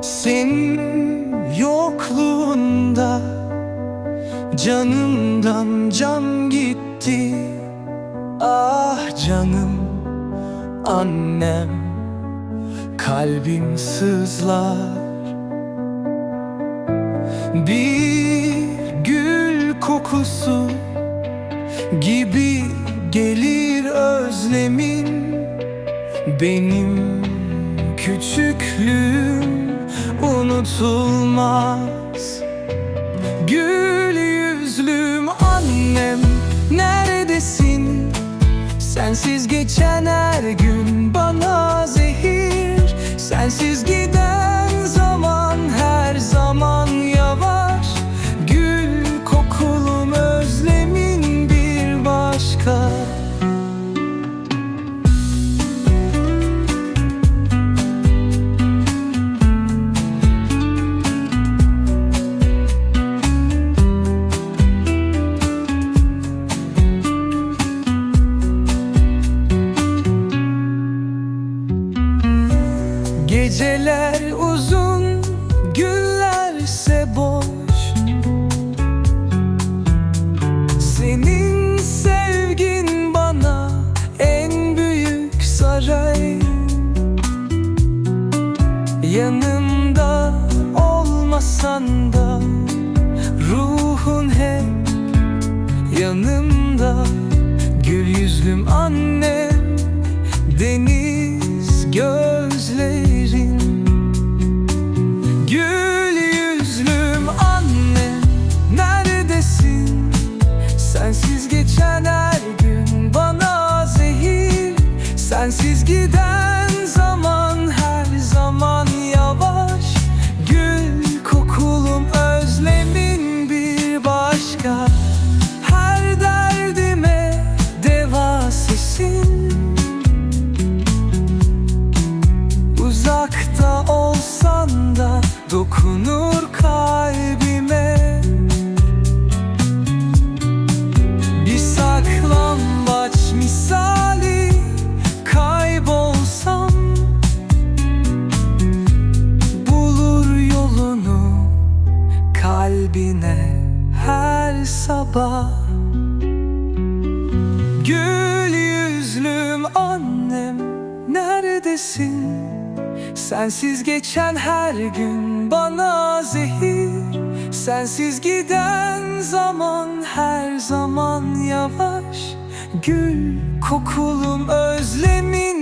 Senin yokluğunda Canımdan can gitti. Ah canım annem Kalbim sızlar. Bir gül kokusu gibi gelir özlemin. Benim küçüklüğüm unutulmaz Gül yüzlüm annem neredesin? Sensiz geçen her gün Geceler uzun, günlerse boş. Senin sevgin bana en büyük saray. Yanımda olmasan da ruhun hep yanımda. Gül yüzlüm annem deniz gözlerin giden zaman her zaman yavaş. Gül kokulum özlemin bir başka. Her derdime deva Uzakta olsan da dokunur kalbine her sabah. Gül yüzlüm annem neredesin? Sensiz geçen her gün bana zehir. Sensiz giden zaman her zaman yavaş. Gül kokulum özlemin